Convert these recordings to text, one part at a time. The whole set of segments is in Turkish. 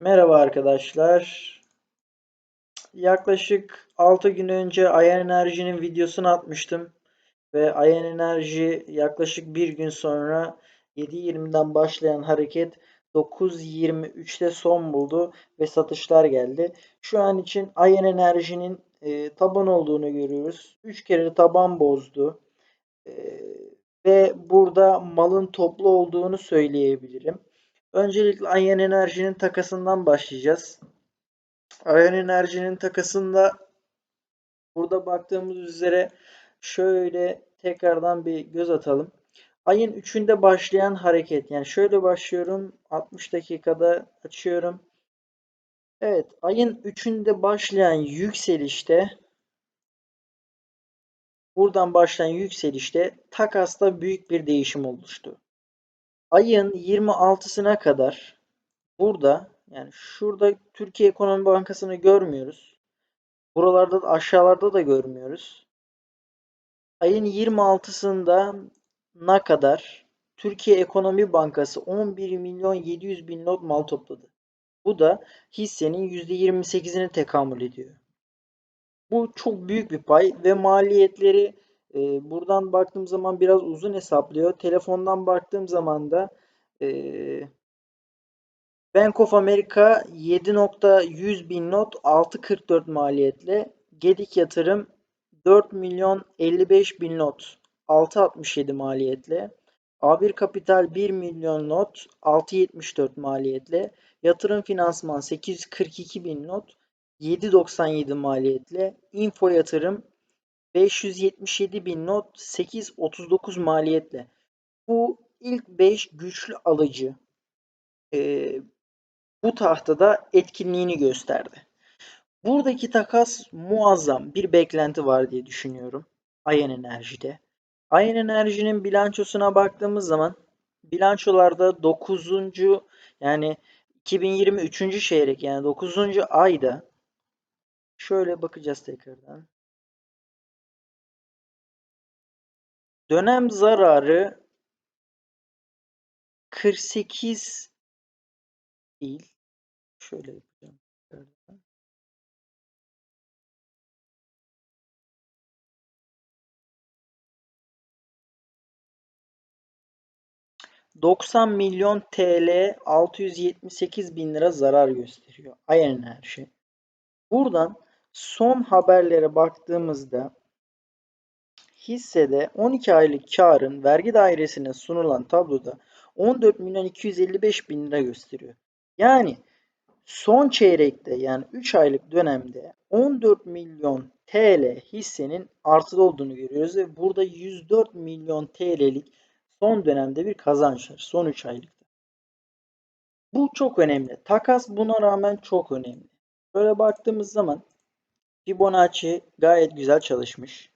Merhaba arkadaşlar. Yaklaşık 6 gün önce Ayan Enerji'nin videosunu atmıştım. Ve Ayan Enerji yaklaşık bir gün sonra 7.20'den başlayan hareket 9.23'te son buldu ve satışlar geldi. Şu an için Ayan Enerji'nin e, taban olduğunu görüyoruz. 3 kere taban bozdu. E, ve burada malın toplu olduğunu söyleyebilirim. Öncelikle Ayan Enerji'nin takasından başlayacağız. Ayan Enerji'nin takasında burada baktığımız üzere şöyle tekrardan bir göz atalım. Ayın 3'ünde başlayan hareket. Yani şöyle başlıyorum. 60 dakikada açıyorum. Evet. Ayın 3'ünde başlayan yükselişte buradan başlayan yükselişte takasta büyük bir değişim oluştu. Ayın 26'sına kadar burada yani şurada Türkiye Ekonomi Bankası'nı görmüyoruz. Buralarda da aşağılarda da görmüyoruz. Ayın 26'sında ne kadar Türkiye Ekonomi Bankası 11 milyon 700 bin not mal topladı. Bu da hissenin %28'ini tekamül ediyor. Bu çok büyük bir pay ve maliyetleri e, buradan baktığım zaman biraz uzun hesaplıyor. Telefondan baktığım zaman da e, Bank of America 7.100 bin not 6.44 maliyetle. Gedik yatırım 4 milyon 55 bin not 6.67 maliyetle. A1 Kapital 1 milyon not 6.74 maliyetle. Yatırım finansman 842 bin not 7.97 maliyetle. Info yatırım 577 bin not 8.39 maliyetle. Bu ilk 5 güçlü alıcı. Ee, bu tahtada etkinliğini gösterdi. Buradaki takas muazzam bir beklenti var diye düşünüyorum. Ayen Enerji'de. Ayen Enerji'nin bilançosuna baktığımız zaman bilançolarda 9. yani 2023. çeyrek yani 9. ayda şöyle bakacağız tekrardan. Dönem zararı 48 değil. Şöyle yapacağım. 90 milyon TL 678 bin lira zarar gösteriyor Ayan Enerji. Buradan son haberlere baktığımızda hissede 12 aylık karın vergi dairesine sunulan tabloda 14 milyon 255 bin lira gösteriyor. Yani son çeyrekte yani 3 aylık dönemde 14 milyon TL hissenin artıda olduğunu görüyoruz ve burada 104 milyon TL'lik son dönemde bir kazanç var. Son 3 aylıkta. Bu çok önemli. Takas buna rağmen çok önemli. Böyle baktığımız zaman Fibonacci gayet güzel çalışmış.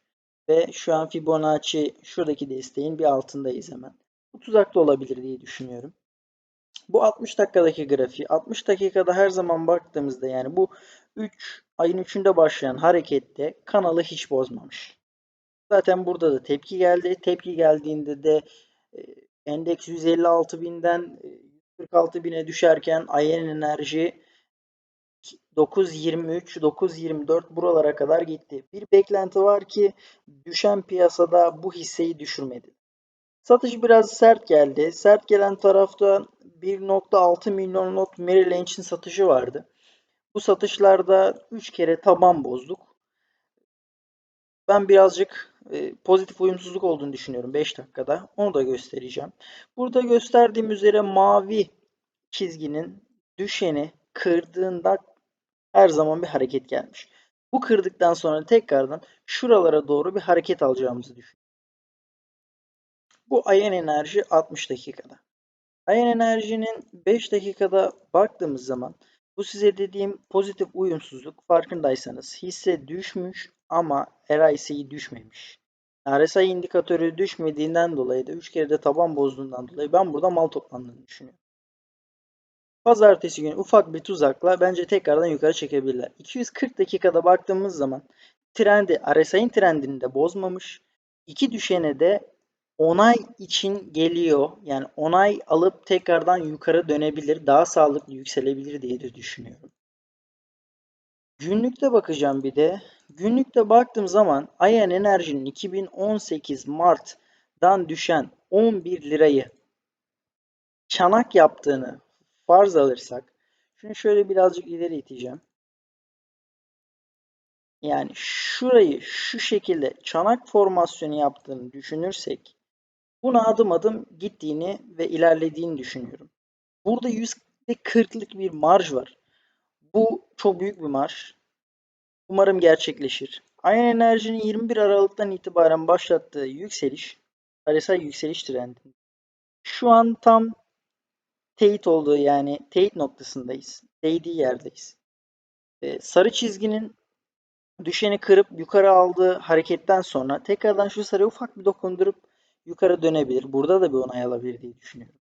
Ve şu an Fibonacci şuradaki desteğin bir altındayız hemen. Bu tuzakta olabilir diye düşünüyorum. Bu 60 dakikadaki grafiği 60 dakikada her zaman baktığımızda yani bu 3 ayın 3'ünde başlayan harekette kanalı hiç bozmamış. Zaten burada da tepki geldi. Tepki geldiğinde de e, endeks 156 binden 146 e, bine düşerken Ayen Enerji 9.23, 9.24 buralara kadar gitti. Bir beklenti var ki düşen piyasada bu hisseyi düşürmedi. Satış biraz sert geldi. Sert gelen tarafta 1.6 milyon lot Merrill Lynch'in satışı vardı. Bu satışlarda 3 kere taban bozduk. Ben birazcık e, pozitif uyumsuzluk olduğunu düşünüyorum 5 dakikada. Onu da göstereceğim. Burada gösterdiğim üzere mavi çizginin düşeni kırdığında her zaman bir hareket gelmiş. Bu kırdıktan sonra tekrardan şuralara doğru bir hareket alacağımızı düşünüyorum. Bu Ayen Enerji 60 dakikada. Ayen Enerji'nin 5 dakikada baktığımız zaman bu size dediğim pozitif uyumsuzluk farkındaysanız hisse düşmüş ama RSI düşmemiş. RSI indikatörü düşmediğinden dolayı da 3 kere de taban bozduğundan dolayı ben burada mal toplandığını düşünüyorum. Pazartesi günü ufak bir tuzakla bence tekrardan yukarı çekebilirler. 240 dakikada baktığımız zaman trendi RSI'nin trendini de bozmamış. İki düşene de onay için geliyor. Yani onay alıp tekrardan yukarı dönebilir, daha sağlıklı yükselebilir diye de düşünüyorum. Günlükte bakacağım bir de. Günlükte baktığım zaman Ayan Enerji'nin 2018 Mart'dan düşen 11 lirayı çanak yaptığını farz alırsak, şunu şöyle birazcık ileri iteceğim. Yani şurayı şu şekilde çanak formasyonu yaptığını düşünürsek buna adım adım gittiğini ve ilerlediğini düşünüyorum. Burada %40'lık bir marj var. Bu çok büyük bir marj. Umarım gerçekleşir. Ayan Enerji'nin 21 Aralık'tan itibaren başlattığı yükseliş, parasal yükseliş trendi. Şu an tam teyit olduğu yani teyit noktasındayız. Değdiği yerdeyiz. Ee, sarı çizginin düşeni kırıp yukarı aldığı hareketten sonra tekrardan şu sarıya ufak bir dokundurup yukarı dönebilir. Burada da bir onay alabilir diye düşünüyorum.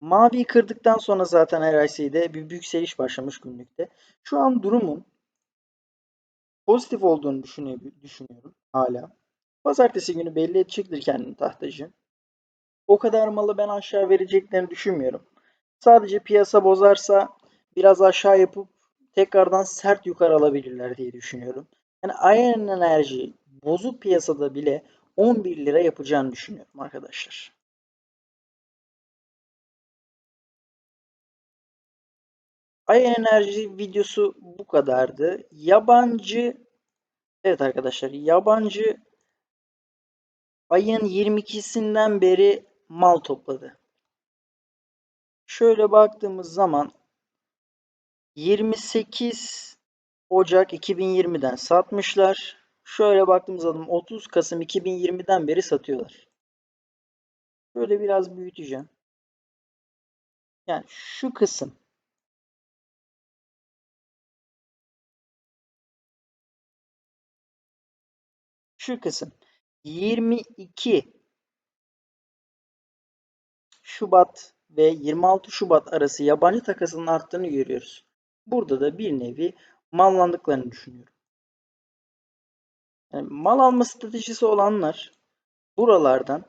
Maviyi kırdıktan sonra zaten RSI'de bir yükseliş başlamış günlükte. Şu an durumun pozitif olduğunu düşünüyorum hala. Pazartesi günü belli edecektir kendini tahtacı. O kadar malı ben aşağı vereceklerini düşünmüyorum. Sadece piyasa bozarsa biraz aşağı yapıp tekrardan sert yukarı alabilirler diye düşünüyorum. Yani Ayan Enerji bozuk piyasada bile 11 lira yapacağını düşünüyorum arkadaşlar. Ayan Enerji videosu bu kadardı. Yabancı Evet arkadaşlar yabancı ayın 22'sinden beri mal topladı. Şöyle baktığımız zaman 28 Ocak 2020'den satmışlar. Şöyle baktığımız zaman 30 Kasım 2020'den beri satıyorlar. Şöyle biraz büyüteceğim. Yani şu kısım şu kısım 22 Şubat ve 26 Şubat arası yabancı takasının arttığını görüyoruz. Burada da bir nevi mallandıklarını düşünüyorum. Yani mal alma stratejisi olanlar buralardan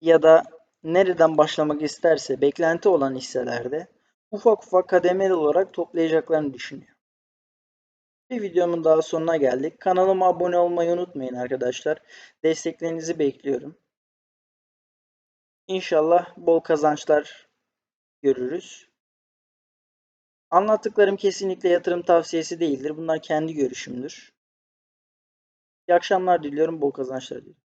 ya da nereden başlamak isterse beklenti olan hisselerde ufak ufak kademeli olarak toplayacaklarını düşünüyorum. Bir videomun daha sonuna geldik. Kanalıma abone olmayı unutmayın arkadaşlar. Desteklerinizi bekliyorum. İnşallah bol kazançlar görürüz. Anlattıklarım kesinlikle yatırım tavsiyesi değildir. Bunlar kendi görüşümdür. İyi akşamlar diliyorum. Bol kazançlar diliyorum.